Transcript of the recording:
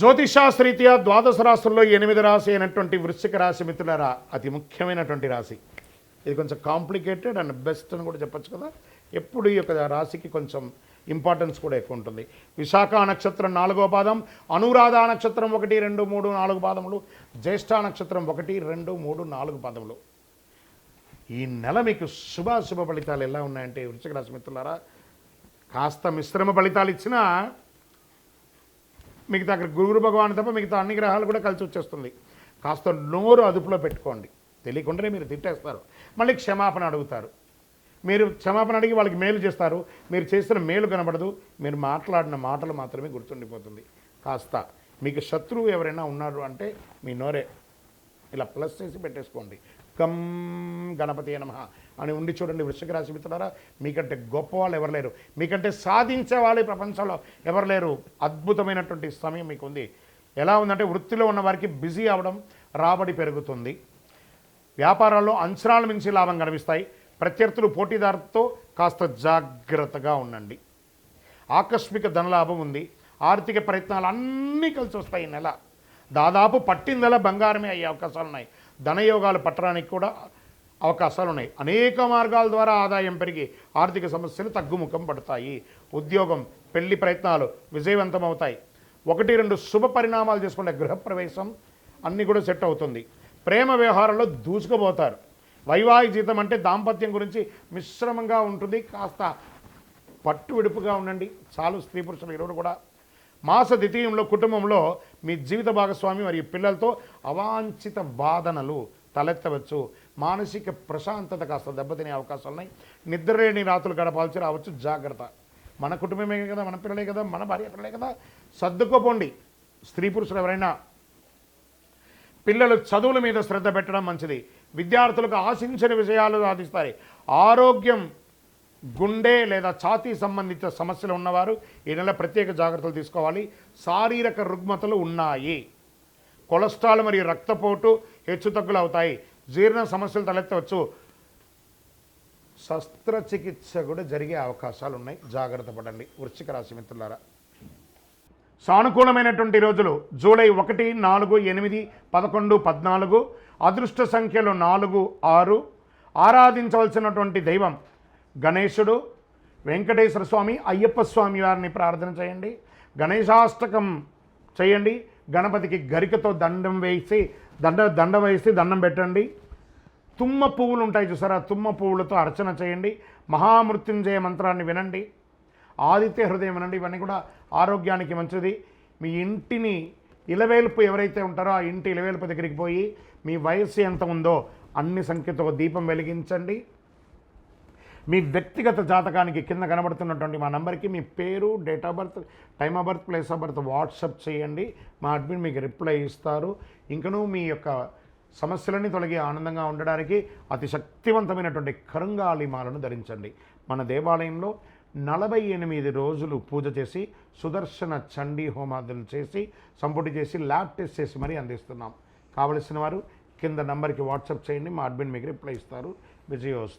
జ్యోతిషాస్త్రీత్యా ద్వాదశ రాశుల్లో ఎనిమిది రాశి అయినటువంటి వృశ్చిక రాశి మిత్రులరా అతి ముఖ్యమైనటువంటి రాశి. ఇది కొంచెం కాంప్లికేటెడ్ అండ్ బెస్ట్ అని కూడా చెప్పొచ్చు కదా. ఎప్పుడు ఈ యొక్క రాశికి కొంచెం ఇంపార్టెన్స్ కూడా ఎక్కువ ఉంటుంది. విశాఖ నక్షత్రం నాలుగో పాదం అనురాధ నక్షత్రం ఒకటి రెండు మూడు నాలుగు పాదములు జ్యేష్ఠ నక్షత్రం ఒకటి రెండు మూడు నాలుగు పాదములు. ఈ నెల మీకు శుభాశుభ ఫలితాలు ఎలా ఉన్నాయంటే వృశ్చిక రాశి మిత్రులారా కాస్త మిశ్రమ ఫలితాలు ఇచ్చినా మిగతా అక్కడ గురువు భగవాన్ తప్ప మిగతా అన్ని గ్రహాలు కూడా కలిసి వచ్చేస్తుంది. కాస్త నోరు అదుపులో పెట్టుకోండి. తెలియకుండానే మీరు తిట్టేస్తారు. మళ్ళీ క్షమాపణ అడుగుతారు. మీరు క్షమాపణ అడిగి వాళ్ళకి మేలు చేస్తారు. మీరు చేసిన మేలు కనబడదు. మీరు మాట్లాడిన మాటలు మాత్రమే గుర్తుండిపోతుంది. కాస్త మీకు శత్రువు ఎవరైనా ఉన్నారు అంటే మీ నోరే. ఇలా ప్లస్ చేసి పెట్టేసుకోండి. కం గణపతి నమ అని ఉండి చూడండి వృశ్చిక రాశి మిత్రులారా మీకంటే గొప్ప వాళ్ళు ఎవరు లేరు. మీకంటే సాధించే వాళ్ళు ఈ ప్రపంచంలో ఎవరు లేరు. అద్భుతమైనటువంటి సమయం మీకు ఉంది ఎలా ఉందంటే వృత్తిలో ఉన్న వారికి బిజీ అవడం రాబడి పెరుగుతుంది. వ్యాపారాల్లో అంచనాల మించి లాభం కనిపిస్తాయి. ప్రత్యర్థులు పోటీదారుతో కాస్త జాగ్రత్తగా ఉండండి. ఆకస్మిక ధనలాభం ఉంది. ఆర్థిక ప్రయత్నాలు అన్నీ కలిసి వస్తాయి నెల. దాదాపు పట్టిందల బంగారమే అయ్యే అవకాశాలు ఉన్నాయి ధనయోగాలు పట్టడానికి కూడా అవకాశాలు ఉన్నాయి అనేక మార్గాల ద్వారా ఆదాయం పెరిగి ఆర్థిక సమస్యలు తగ్గుముఖం పడతాయి. ఉద్యోగం పెళ్ళి ప్రయత్నాలు విజయవంతమవుతాయి. ఒకటి రెండు శుభ పరిణామాలు చేసుకునే గృహప్రవేశం అన్నీ కూడా సెట్ అవుతుంది. ప్రేమ వ్యవహారంలో దూసుకుపోతారు. వైవాహిక జీతం అంటే దాంపత్యం గురించి మిశ్రమంగా ఉంటుంది. కాస్త పట్టు విడుపుగా ఉండండి. చాలు స్త్రీ పురుషులు ఇరువురు కూడా మాస ద్వితీయంలో కుటుంబంలో మీ జీవిత భాగస్వామి మరియు పిల్లలతో అవాంఛిత బాధనలు తలెత్తవచ్చు. మానసిక ప్రశాంతత కాస్త దెబ్బతినే అవకాశాలు ఉన్నాయి. నిద్రలేని రాత్రులు గడపాల్సి రావచ్చు. జాగ్రత్త. మన కుటుంబమే కదా మన పిల్లలే కదా మన భార్య పిల్లలే కదా. సర్దుకోపోండి. స్త్రీ పురుషులు ఎవరైనా. పిల్లలు చదువుల మీద శ్రద్ధ పెట్టడం మంచిది. విద్యార్థులకు ఆశించిన విషయాలు సాధిస్తాయి. ఆరోగ్యం గుండె లేదా ఛాతీ సంబంధిత సమస్యలు ఉన్నవారు ఈ నెల ప్రత్యేక జాగ్రత్తలు తీసుకోవాలి. శారీరక రుగ్మతలు ఉన్నాయి. కొలెస్ట్రాల్ మరియు రక్తపోటు హెచ్చుతగ్గులు అవుతాయి. జీర్ణ సమస్యలు తలెత్తవచ్చు. శస్త్రచికిత్స కూడా జరిగే అవకాశాలు ఉన్నాయి. జాగ్రత్త పడండి. వృశ్చిక రాశి మిత్రులారా. సానుకూలమైనటువంటి రోజులు. జూలై ఒకటి నాలుగు ఎనిమిది పదకొండు పద్నాలుగు అదృష్ట సంఖ్యలు నాలుగు ఆరు. ఆరాధించవలసినటువంటి దైవం గణేశుడు వెంకటేశ్వర స్వామి అయ్యప్ప స్వామి వారిని ప్రార్థన చేయండి. గణేశాష్టకం చేయండి. గణపతికి గరికతో దండం వేసి దండ దండ వేసి దండం పెట్టండి. తుమ్మ పువ్వులు ఉంటాయి చూసారా? తుమ్మ పువ్వులతో అర్చన చేయండి. మహామృత్యుంజయ మంత్రాన్ని వినండి. ఆదిత్య హృదయం వినండి. ఇవన్నీ కూడా ఆరోగ్యానికి మంచిది. మీ ఇంటిని ఇలవేల్పు ఎవరైతే ఉంటారో ఆ ఇంటి ఇలవేల్పు దగ్గరికి పోయి మీ వయస్సు ఎంత ఉందో అన్ని సంఖ్యతో ఒక దీపం వెలిగించండి. మీ వ్యక్తిగత జాతకానికి కింద కనబడుతున్నటువంటి మా నంబర్కి మీ పేరు date of birth time of birth place of birth WhatsApp చేయండి. మా అడ్మిన్ మీకు రిప్లై ఇస్తారు. ఇంకనూ మీ యొక్క సమస్యలన్నీ తొలగి ఆనందంగా ఉండడానికి అతి శక్తివంతమైనటువంటి కరుంగాలి మాలను ధరించండి. మన దేవాలయంలో నలభై ఎనిమిది రోజులు పూజ చేసి సుదర్శన చండీ హోమాదులు చేసి సంపుటి చేసి ల్యాబ్ టెస్ట్ చేసి మరీ అందిస్తున్నాం. కావలసిన వారు కింద నంబర్కి వాట్సాప్ చేయండి. మా అడ్మిన్ మీకు రిప్లై ఇస్తారు. విజయోస్తు